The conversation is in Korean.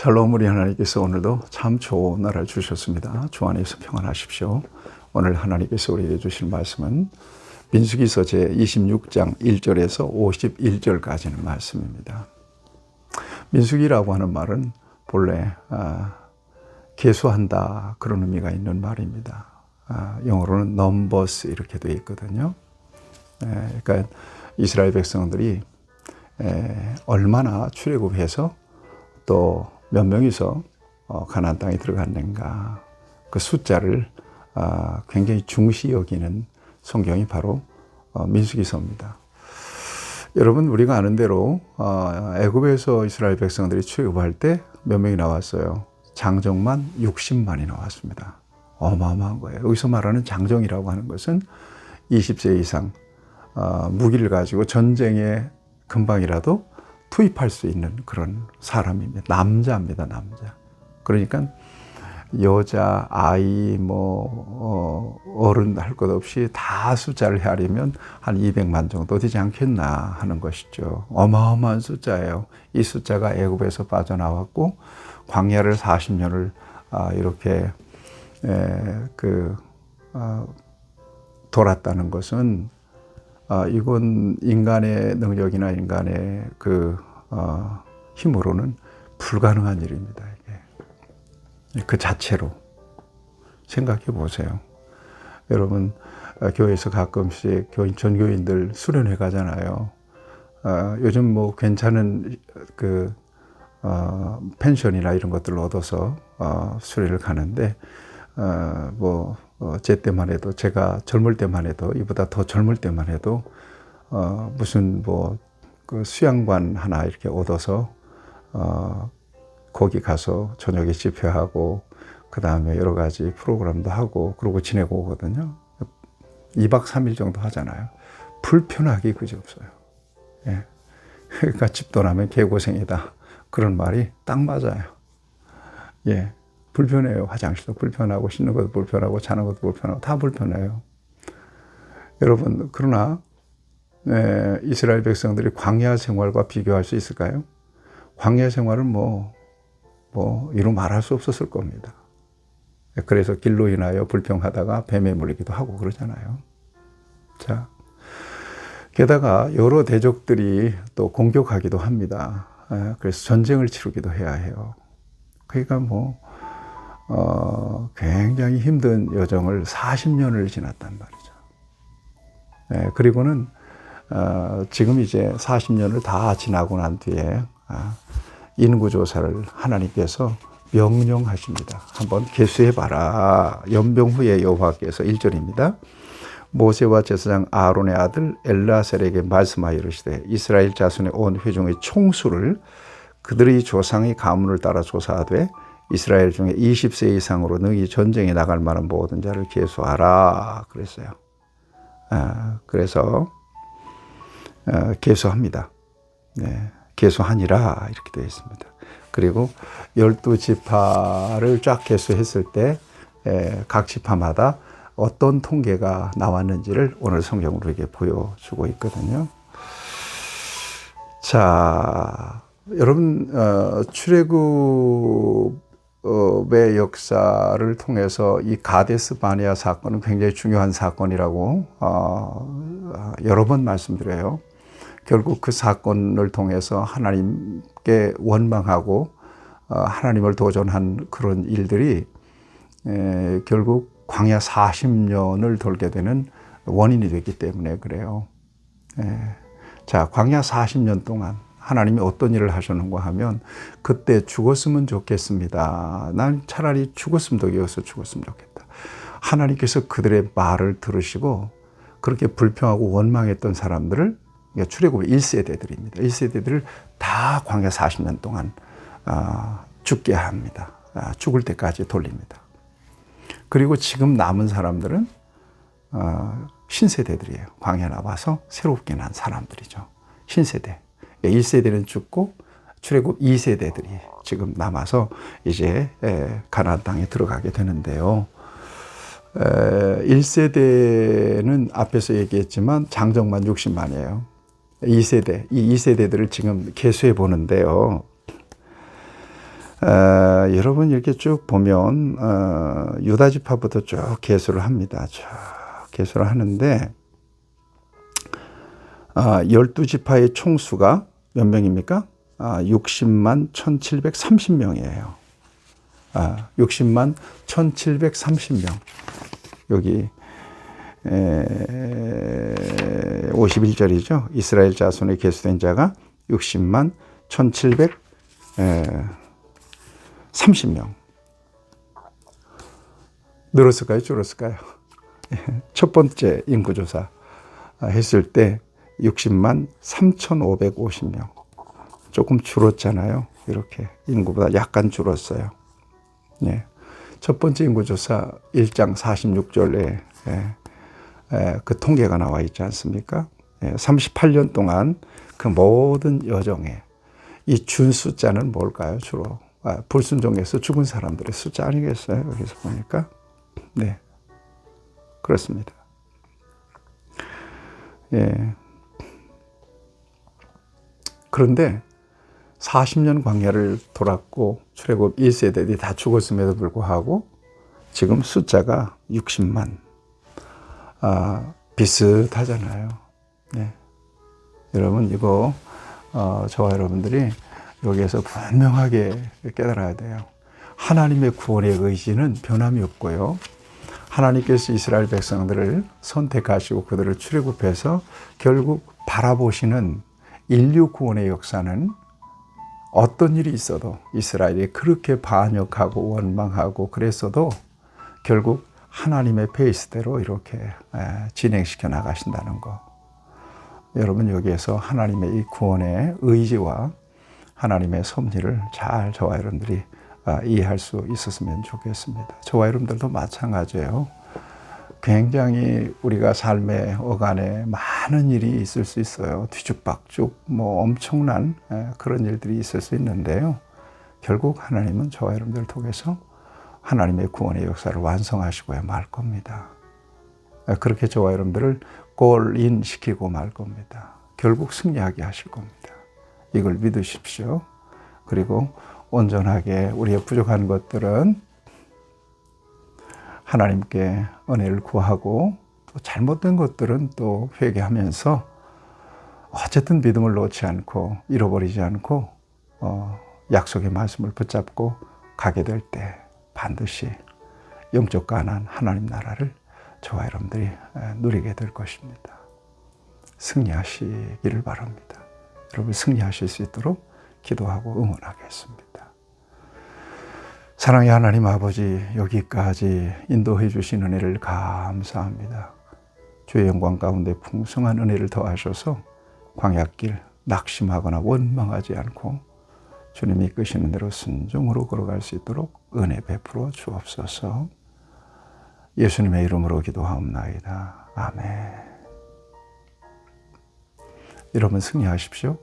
샬롬 우리 하나님께서 오늘도 참 좋은 날을 주셨습니다. 주 안에서 평안하십시오. 오늘 하나님께서 우리에게 주실 말씀은 민수기서 제 26장 1절에서 51절까지는 말씀입니다. 민수기라고 하는 말은 본래 아, 개수한다 그런 의미가 있는 말입니다. 아, 영어로는 numbers 이렇게 되어 있거든요. 에, 그러니까 이스라엘 백성들이 에, 얼마나 출애굽해서 또 몇 명이서 어, 가나안 땅에 들어갔는가 그 숫자를 아, 굉장히 중시 여기는 성경이 바로 어, 민수기서입니다. 여러분 우리가 아는 대로 어, 애굽에서 이스라엘 백성들이 출애굽할 때 몇 명이 나왔어요. 장정만 60만이 나왔습니다. 어마어마한 거예요. 여기서 말하는 장정이라고 하는 것은 20세 이상 어, 무기를 가지고 전쟁에 금방이라도 투입할 수 있는 그런 사람입니다. 남자입니다, 남자. 그러니까 여자, 아이, 뭐, 어, 른 할 것 없이 다 숫자를 헤아리면 한 200만 정도 되지 않겠나 하는 것이죠. 어마어마한 숫자예요. 이 숫자가 애굽에서 빠져나왔고, 광야를 40년을 아, 이렇게, 에, 그, 어, 돌았다는 것은 아, 이건 인간의 능력이나 인간의 그 어, 힘으로는 불가능한 일입니다. 이게 그 자체로 생각해 보세요. 여러분 어, 교회에서 가끔씩 교인 전교인들 수련회 가잖아요. 어, 요즘 뭐 괜찮은 그 어, 펜션이나 이런 것들을 얻어서 어, 수련을 가는데 어, 뭐 어, 제 때만 해도 제가 젊을 때만 해도 이보다 더 젊을 때만 해도 어, 무슨 뭐 그 수양관 하나 이렇게 얻어서 어, 거기 가서 저녁에 집회하고 그 다음에 여러 가지 프로그램도 하고 그러고 지내고 오거든요. 2박 3일 정도 하잖아요. 불편하기 그지 없어요. 예. 그러니까 집 떠나면 개고생이다. 그런 말이 딱 맞아요. 예. 불편해요. 화장실도 불편하고 씻는 것도 불편하고 자는 것도 불편하고 다 불편해요. 여러분 그러나 네, 이스라엘 백성들이 광야 생활과 비교할 수 있을까요? 광야 생활은 뭐, 뭐, 이루 말할 수 없었을 겁니다. 그래서 길로 인하여 불평하다가 뱀에 물리기도 하고 그러잖아요. 자, 게다가 여러 대적들이 또 공격하기도 합니다. 그래서 전쟁을 치르기도 해야 해요. 그러니까 뭐, 어, 굉장히 힘든 여정을 40년을 지났단 말이죠. 네, 그리고는 어, 지금 이제 40년을 다 지나고 난 뒤에 아, 인구조사를 하나님께서 명령하십니다. 한번 개수해 봐라. 연병 후에 여호와께서 1절입니다. 모세와 제사장 아론의 아들 엘라셀에게 말씀하여 이르시되 이스라엘 자손의 온 회중의 총수를 그들의 조상의 가문을 따라 조사하되 이스라엘 중에 20세 이상으로 능히 전쟁에 나갈 만한 모든 자를 계수하라 그랬어요. 아, 그래서 어, 계수합니다. 네, 계수하니라 이렇게 되어 있습니다. 그리고 열두 지파를 쫙 계수했을 때 각 지파마다 어떤 통계가 나왔는지를 오늘 성경으로 이렇게 보여주고 있거든요. 자, 여러분 어, 출애굽 의 역사를 통해서 이 가데스 바니아 사건은 굉장히 중요한 사건이라고 어, 여러 번 말씀드려요. 결국 그 사건을 통해서 하나님께 원망하고 어, 하나님을 도전한 그런 일들이 에, 결국 광야 40년을 돌게 되는 원인이 됐기 때문에 그래요. 에, 자, 광야 40년 동안 하나님이 어떤 일을 하셨는가 하면 그때 죽었으면 좋겠습니다. 난 차라리 죽었으면 덕이어서 죽었으면 좋겠다. 하나님께서 그들의 말을 들으시고 그렇게 불평하고 원망했던 사람들을 출애굽 1세대들입니다. 1세대들을 다 광야 40년 동안 아, 죽게 합니다. 아, 죽을 때까지 돌립니다. 그리고 지금 남은 사람들은 어, 신세대들이에요. 광야 나와서 새롭게 난 사람들이죠. 신세대. 1세대는 죽고 출애굽 2세대들이 지금 남아서 이제 가나안 땅에 들어가게 되는데요. 1세대는 앞에서 얘기했지만 장정만 60만이에요. 2세대, 이 2세대들을 지금 개수해 보는데요. 어, 여러분 이렇게 쭉 보면 어, 유다 지파부터 쭉 개수를 합니다. 쭉 개수를 하는데 아, 12지파의 총수가 몇 명입니까? 아, 60만 1730명이에요. 아, 60만 1730명. 여기 에, 51절이죠. 이스라엘 자손의 개수된 자가 60만 1730명. 늘었을까요? 줄었을까요? 첫 번째 인구조사 했을 때 60만 3,550명. 조금 줄었잖아요. 이렇게 인구보다 약간 줄었어요. 예. 첫 번째 인구조사 1장 46절에 예. 예. 그 통계가 나와 있지 않습니까? 예. 38년 동안 그 모든 여정에 이 준 숫자는 뭘까요? 주로 아, 불순종에서 죽은 사람들의 숫자 아니겠어요? 여기서 보니까 네 그렇습니다. 예. 그런데 40년 광야를 돌았고 출애굽 1세대들이 다 죽었음에도 불구하고 지금 숫자가 60만 아, 비슷하잖아요. 네. 여러분 이거 어, 저와 여러분들이 여기에서 분명하게 깨달아야 돼요. 하나님의 구원의 의지는 변함이 없고요. 하나님께서 이스라엘 백성들을 선택하시고 그들을 출애굽해서 결국 바라보시는 인류 구원의 역사는 어떤 일이 있어도 이스라엘이 그렇게 반역하고 원망하고 그랬어도 결국 하나님의 페이스대로 이렇게 진행시켜 나가신다는 거. 여러분 여기에서 하나님의 이 구원의 의지와 하나님의 섭리를 잘 저와 여러분들이 아, 이해할 수 있었으면 좋겠습니다. 저와 여러분들도 마찬가지예요. 굉장히 우리가 삶의 어간에 많은 일이 있을 수 있어요. 뒤죽박죽, 뭐 엄청난 그런 일들이 있을 수 있는데요. 결국 하나님은 저와 여러분들을 통해서 하나님의 구원의 역사를 완성하시고야 말 겁니다. 그렇게 저와 여러분들을 골인 시키고 말 겁니다. 결국 승리하게 하실 겁니다. 이걸 믿으십시오. 그리고 온전하게 우리의 부족한 것들은 하나님께 은혜를 구하고 또 잘못된 것들은 또 회개하면서 어쨌든 믿음을 놓지 않고 잃어버리지 않고 어, 약속의 말씀을 붙잡고 가게 될 때 반드시 영적 가난 하나님 나라를 저와 여러분들이 누리게 될 것입니다. 승리하시기를 바랍니다. 여러분 승리하실 수 있도록 기도하고 응원하겠습니다. 사랑의 하나님 아버지 여기까지 인도해 주신 은혜를 감사합니다. 주의 영광 가운데 풍성한 은혜를 더하셔서 광약길 낙심하거나 원망하지 않고 주님이 이끄시는 대로 순종으로 걸어갈 수 있도록 은혜 베풀어 주옵소서. 예수님의 이름으로 기도하옵나이다. 아멘. 여러분 승리하십시오.